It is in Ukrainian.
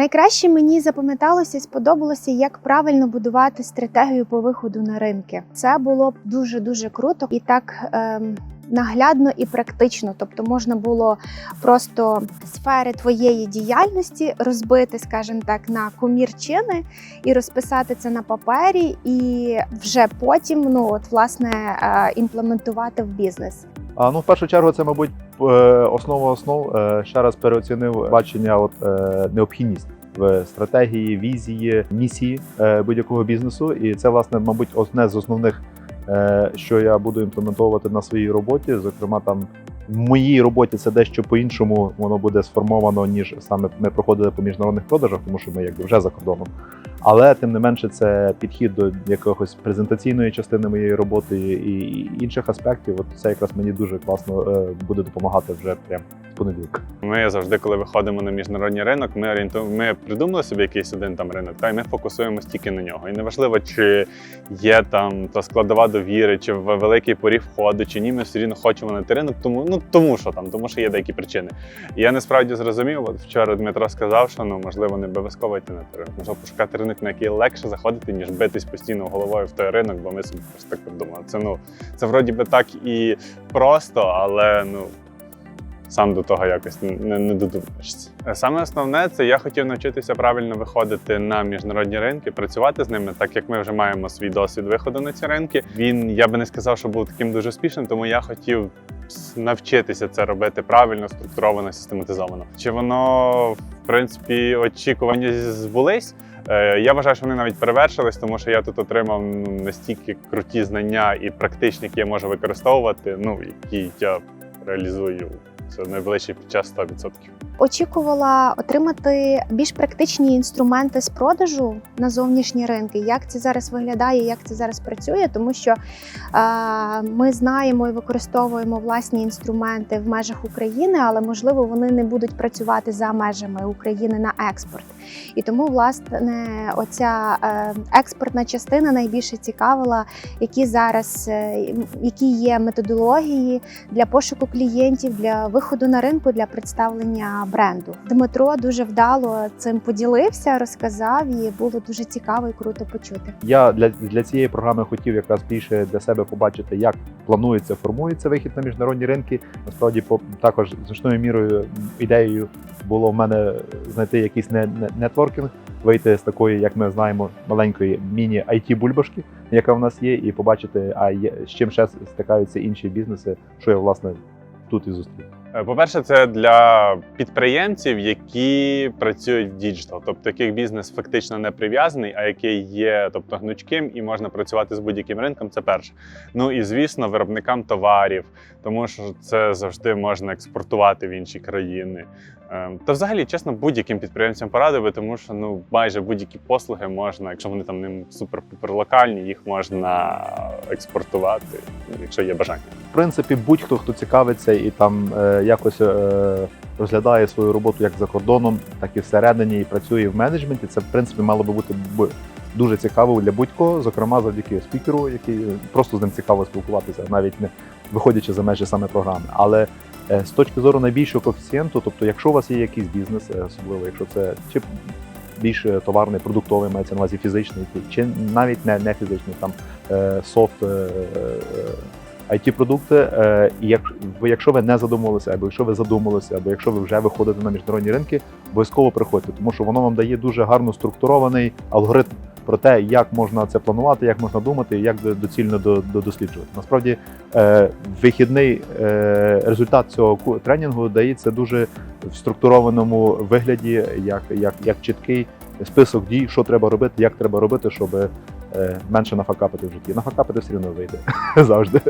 Найкраще мені запам'яталося і сподобалося, як правильно будувати стратегію по виходу на ринки. Це було дуже дуже круто і так. Ем... Наглядно і практично, тобто можна було просто сфери твоєї діяльності розбити, скажімо так, на комірчини і розписати це на папері, і вже потім ну от власне е, імплементувати в бізнес. А ну в першу чергу, це, мабуть, основа основ. Е, Ще раз переоцінив бачення, от е, необхідність в стратегії, візії, місії е, будь-якого бізнесу. І це, власне, мабуть, одне з основних, е, що я буду імплементовувати на своїй роботі. Зокрема, там в моїй роботі це дещо по-іншому воно буде сформовано, ніж саме ми проходили по міжнародних продажах, тому що ми якби вже за кордоном. Але тим не менше, це підхід до якогось презентаційної частини моєї роботи і інших аспектів. От це якраз мені дуже класно е, буде допомагати вже прямо понеділка. Ми завжди, коли виходимо на міжнародний ринок, ми орієнту... ми придумали собі якийсь один там ринок, та й ми фокусуємось тільки на нього. І неважливо, чи є там та складова довіри, чи великий поріг входу, чи ні, ми все рівно хочемо на той ринок, тому ну тому що там, тому що є деякі причини. І я насправді зрозумів. От вчора Дмитро сказав, що ну можливо не обов'язково йти на той ринок. Можливо пошукати ринок, на який легше заходити, ніж битись постійно головою в той ринок, бо ми собі просто так придумали. Це ну це вроді би так і просто, але ну. Сам до того якось не, не додумаєшся. Саме основне це я хотів навчитися правильно виходити на міжнародні ринки, працювати з ними, так як ми вже маємо свій досвід виходу на ці ринки. Він я би не сказав, що був таким дуже успішним, тому я хотів навчитися це робити правильно, структуровано, систематизовано. Чи воно в принципі очікування збулись? Е, Я вважаю, що вони навіть перевершились, тому що я тут отримав ну, настільки круті знання і практичні, які я можу використовувати, ну які я реалізую це найближчий час 100%. Очікувала отримати більш практичні інструменти з продажу на зовнішні ринки. Як це зараз виглядає, як це зараз працює, тому що е, ми знаємо і використовуємо власні інструменти в межах України, але можливо вони не будуть працювати за межами України на експорт. І тому, власне, оця е, експортна частина найбільше цікавила, які зараз е, які є методології для пошуку клієнтів, для виходу на ринку, для представлення бренду. Дмитро дуже вдало цим поділився, розказав, і було дуже цікаво і круто почути. Я для, для цієї програми хотів якраз більше для себе побачити, як планується, формується вихід на міжнародні ринки. Насправді, по також значною мірою ідеєю було в мене знайти якийсь не, не, нетворкінг, вийти з такої, як ми знаємо, маленької міні it бульбашки, яка в нас є, і побачити, а є, з чим ще стикаються інші бізнеси, що я власне тут і зустрів. Е, По-перше, це для підприємців, які працюють в діджитал, тобто яких бізнес фактично не прив'язаний, а який є тобто гнучким і можна працювати з будь-яким ринком. Це перше. Ну і звісно, виробникам товарів, тому що це завжди можна експортувати в інші країни. Е, Та взагалі, чесно, будь-яким підприємцям порадив, тому що ну майже будь-які послуги можна, якщо вони там не супер-пупер локальні, їх можна експортувати, якщо є бажання. Принципі, будь-хто хто цікавиться і там е, якось е, розглядає свою роботу як за кордоном, так і всередині, і працює в менеджменті. Це в принципі мало би бути дуже цікаво для будь-кого, зокрема завдяки спікеру, який просто з ним цікаво спілкуватися, навіть не виходячи за межі саме програми. Але е, з точки зору найбільшого коефіцієнту, тобто, якщо у вас є якийсь бізнес, е, особливо якщо це чи більш товарний, продуктовий, мається на увазі фізичний, чи навіть не, не фізичний, там е, софт. It продукти е, і як якщо ви не задумувалися, або якщо ви задумалися, або якщо ви вже виходите на міжнародні ринки, обов'язково приходьте, тому що воно вам дає дуже гарно структурований алгоритм про те, як можна це планувати, як можна думати, як доцільно до, до досліджувати. Насправді, е, вихідний е, результат цього тренінгу дається дуже в структурованому вигляді, як, як, як чіткий список дій, що треба робити, як треба робити, щоб менше нафакапити в житті. Нафакапити все одно вийде завжди.